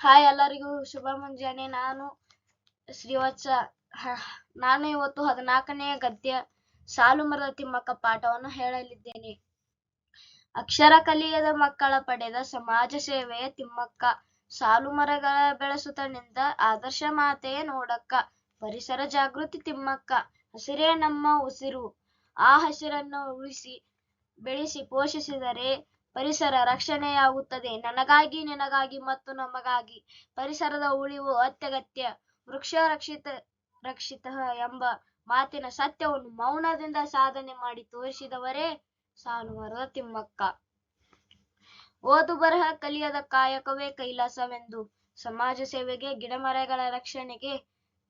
Hi ಎಲ್ಲರಿಗೂ ಶುಭ ಮುಂಜಾನೆ. ನಾನು ಶ್ರೀವತ್ಸ. ನಾನು ಇವತ್ತು ಹದಿನಾಲ್ಕನೆಯ ಗದ್ಯ ಸಾಲು ಮರದ ತಿಮ್ಮಕ್ಕ ಪಾಠವನ್ನು ಹೇಳಲಿದ್ದೇನೆ. ಅಕ್ಷರ ಕಲಿಯದ ಮಕ್ಕಳ ಪಡೆದ ಸಮಾಜ ಸೇವೆಯ ತಿಮ್ಮಕ್ಕ ಸಾಲು ಮರಗಳ ಬೆಳೆಸುತ್ತನಿಂದ ಆದರ್ಶ ಮಾತೆಯ ನೋಡಕ್ಕ, ಪರಿಸರ ಜಾಗೃತಿ ತಿಮ್ಮಕ್ಕ, ಹಸಿರೇ ನಮ್ಮ ಉಸಿರು, ಆ ಹಸಿರನ್ನು ಉಳಿಸಿ ಬೆಳೆಸಿ ಪೋಷಿಸಿದರೆ ಪರಿಸರ ರಕ್ಷಣೆಯಾಗುತ್ತದೆ. ನನಗಾಗಿ, ನಿನಗಾಗಿ ಮತ್ತು ನಮಗಾಗಿ ಪರಿಸರದ ಉಳಿವು ಅತ್ಯಗತ್ಯ. ವೃಕ್ಷ ರಕ್ಷಿತ ರಕ್ಷಿತ ಎಂಬ ಮಾತಿನ ಸತ್ಯವನ್ನು ಮೌನದಿಂದ ಸಾಧನೆ ಮಾಡಿ ತೋರಿಸಿದವರೇ ಸಾಲುಮರದ ತಿಮ್ಮಕ್ಕ. ಓದು ಬರಹ ಕಲಿಯದ ಕಾಯಕವೇ ಕೈಲಾಸವೆಂದು ಸಮಾಜ ಸೇವೆಗೆ, ಗಿಡಮರಗಳ ರಕ್ಷಣೆಗೆ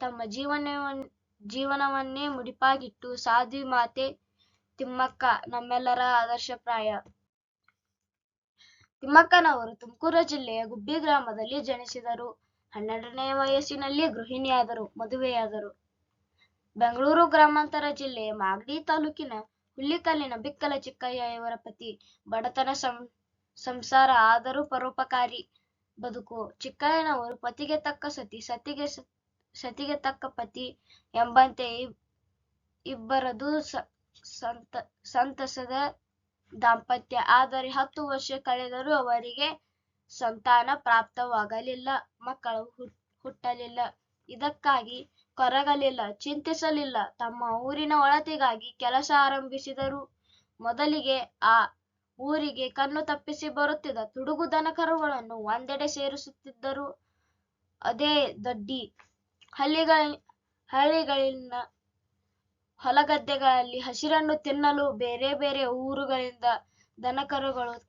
ತಮ್ಮ ಜೀವನವನ್, ಜೀವನವನ್ನೇ ಮುಡಿಪಾಗಿಟ್ಟು ಸಾಧ್ವಿ ಮಾತೆ ತಿಮ್ಮಕ್ಕ, ನಮ್ಮೆಲ್ಲರ ಆದರ್ಶಪ್ರಾಯ ತಿಮ್ಮಕ್ಕನವರು ತುಮಕೂರು ಜಿಲ್ಲೆಯ ಗುಬ್ಬಿ ಗ್ರಾಮದಲ್ಲಿ ಜನಿಸಿದರು. ಹನ್ನೆರಡನೇ ವಯಸ್ಸಿನಲ್ಲಿ ಗೃಹಿಣಿಯಾದರು, ಮದುವೆಯಾದರು. ಬೆಂಗಳೂರು ಗ್ರಾಮಾಂತರ ಜಿಲ್ಲೆಯ ಮಾಗಡಿ ತಾಲೂಕಿನ ಹುಲ್ಲಿಕಲ್ಲಿನ ಬಿಕ್ಕಲ ಚಿಕ್ಕಯ್ಯ ಇವರ ಪತಿ. ಬಡತನ ಸಂ, ಸಂಸಾರ ಆದರೂ ಪರೋಪಕಾರಿ ಬದುಕು. ಚಿಕ್ಕಯ್ಯನವರು ಪತಿಗೆ ತಕ್ಕ ಸತಿ, ಸತಿಗೆ ಸತಿಗೆ ತಕ್ಕ ಪತಿ ಎಂಬಂತೆ ಇಬ್- ಇಬ್ಬರದು ಸಂತ, ಸಂತಸದ ದಾಂಪತ್ಯ. ಆದರೆ ಹತ್ತು ವರ್ಷ ಕಳೆದರೂ ಅವರಿಗೆ ಸಂತಾನ ಪ್ರಾಪ್ತವಾಗಲಿಲ್ಲ. ಮಕ್ಕಳು ಹುಟ್- ಹುಟ್ಟಲಿಲ್ಲ. ಇದಕ್ಕಾಗಿ ಕೊರಗಲಿಲ್ಲ, ಚಿಂತಿಸಲಿಲ್ಲ. ತಮ್ಮ ಊರಿನ ಒಳತಿಗಾಗಿ ಕೆಲಸ ಆರಂಭಿಸಿದರು. ಮೊದಲಿಗೆ ಆ ಊರಿಗೆ ಕಣ್ಣು ತಪ್ಪಿಸಿ ಬರುತ್ತಿದ್ದ ತುಡುಗು ದನಕರುಗಳನ್ನು ಒಂದೆಡೆ ಸೇರಿಸುತ್ತಿದ್ದರು. ಅದೇ ದೊಡ್ಡಿ ಹಳ್ಳಿಗಳ, ಹಳ್ಳಿಗಳಿನ ಹೊಲಗದ್ದೆಗಳಲ್ಲಿ ಹಸಿರನ್ನು ತಿನ್ನಲು ಬೇರೆ ಬೇರೆ ಊರುಗಳಿಂದ ದನಕರುಗಳು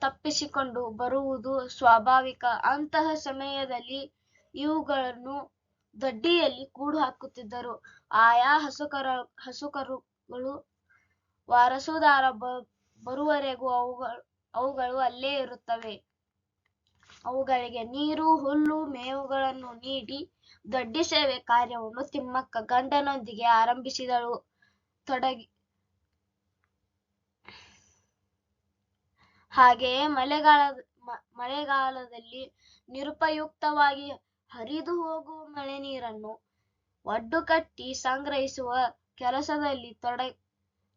ತಪ್ಪಿಸಿಕೊಂಡು ಬರುವುದು ಸ್ವಾಭಾವಿಕ. ಅಂತಹ ಸಮಯದಲ್ಲಿ ಇವುಗಳನ್ನು ದಡ್ಡಿಯಲ್ಲಿ ಕೂಡು ಹಾಕುತ್ತಿದ್ದರು. ಆಯಾ ಹಸುಕರ, ಹಸುಕರುಗಳು ವಾರಸುದಾರ ಬ- ಬರುವವರೆಗೂ ಅವುಗಳು ಅವುಗಳು ಅಲ್ಲೇ ಇರುತ್ತವೆ. ಅವುಗಳಿಗೆ ನೀರು, ಹುಲ್ಲು, ಮೇವುಗಳನ್ನು ನೀಡಿ ದೊಡ್ಡ ಸೇವೆ ಕಾರ್ಯವನ್ನು ತಿಮ್ಮಕ್ಕ ಗಂಡನೊಂದಿಗೆ ಆರಂಭಿಸಿದಳು. ತೊಡಗಿ ಹಾಗೆಯೇ ಮಳೆಗಾಲ ಮಳೆಗಾಲದಲ್ಲಿ ನಿರುಪಯುಕ್ತವಾಗಿ ಹರಿದು ಹೋಗುವ ಮಳೆ ನೀರನ್ನು ಒಡ್ಡು ಕಟ್ಟಿ ಸಂಗ್ರಹಿಸುವ ಕೆಲಸದಲ್ಲಿ ತೊಡ,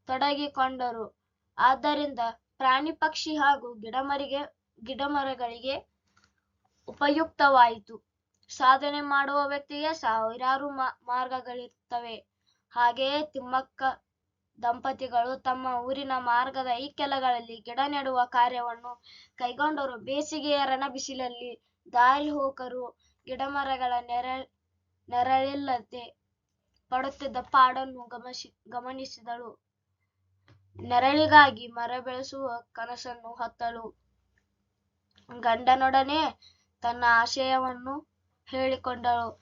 ತೊಡಗಿಕೊಂಡರು. ಆದ್ದರಿಂದ ಪ್ರಾಣಿ ಪಕ್ಷಿ ಹಾಗೂ ಗಿಡಮರಿಗೆ, ಗಿಡಮರಗಳಿಗೆ ಉಪಯುಕ್ತವಾಯಿತು. ಸಾಧನೆ ಮಾಡುವ ವ್ಯಕ್ತಿಗೆ ಸಾವಿರಾರು ಮಾ- ಮಾರ್ಗಗಳಿರ್ತವೆ ಹಾಗೆಯೇ ತಿಮ್ಮಕ್ಕ ದಂಪತಿಗಳು ತಮ್ಮ ಊರಿನ ಮಾರ್ಗದ ಇಕ್ಕೆಲಗಳಲ್ಲಿ ಗಿಡ ನೆಡುವ ಕಾರ್ಯವನ್ನು ಕೈಗೊಂಡರು. ಬೇಸಿಗೆಯ ರಣಬಿಸಿಲಲ್ಲಿ ದಾರಿ ಹೋಕರು ಗಿಡಮರಗಳ ನೆರ, ನೆರಳಿಲ್ಲದೆ ಪಡುತ್ತಿದ್ದ ಪಾಡನ್ನು ಗಮನಿಸಿ ಗಮನಿಸಿದಳು. ನೆರಳಿಗಾಗಿ ಮರ ಬೆಳೆಸುವ ಕನಸನ್ನು ಹೊತ್ತಳು. ಗಂಡನೊಡನೆ ತನ್ನ ಆಶಯವನ್ನು ಹೇಳಿಕೊಂಡಳು.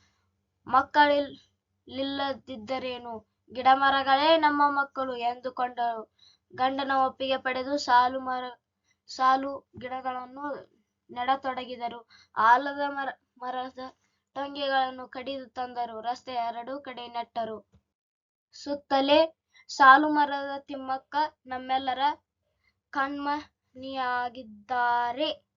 ಮಕ್ಕಳಿಲ್ಲದಿದ್ದರೇನು? ಗಿಡಮರಗಳೇ ನಮ್ಮ ಮಕ್ಕಳು ಎಂದುಕೊಂಡಳು. ಗಂಡನ ಒಪ್ಪಿಗೆ ಪಡೆದು ಸಾಲು ಮರ, ಸಾಲು ಗಿಡಗಳನ್ನು ನೆಡತೊಡಗಿದರು. ಆಲದ ಮರ, ಮರದ ಟೊಂಗೆಗಳನ್ನು ಕಡಿದು ತಂದರು. ರಸ್ತೆಯ ಎರಡೂ ಕಡೆ ನೆಟ್ಟರು. ಸುತ್ತಲೇ ಸಾಲು ಮರದ ತಿಮ್ಮಕ್ಕ ನಮ್ಮೆಲ್ಲರ ಕಣ್ಮನಿಯಾಗಿದ್ದಾರೆ.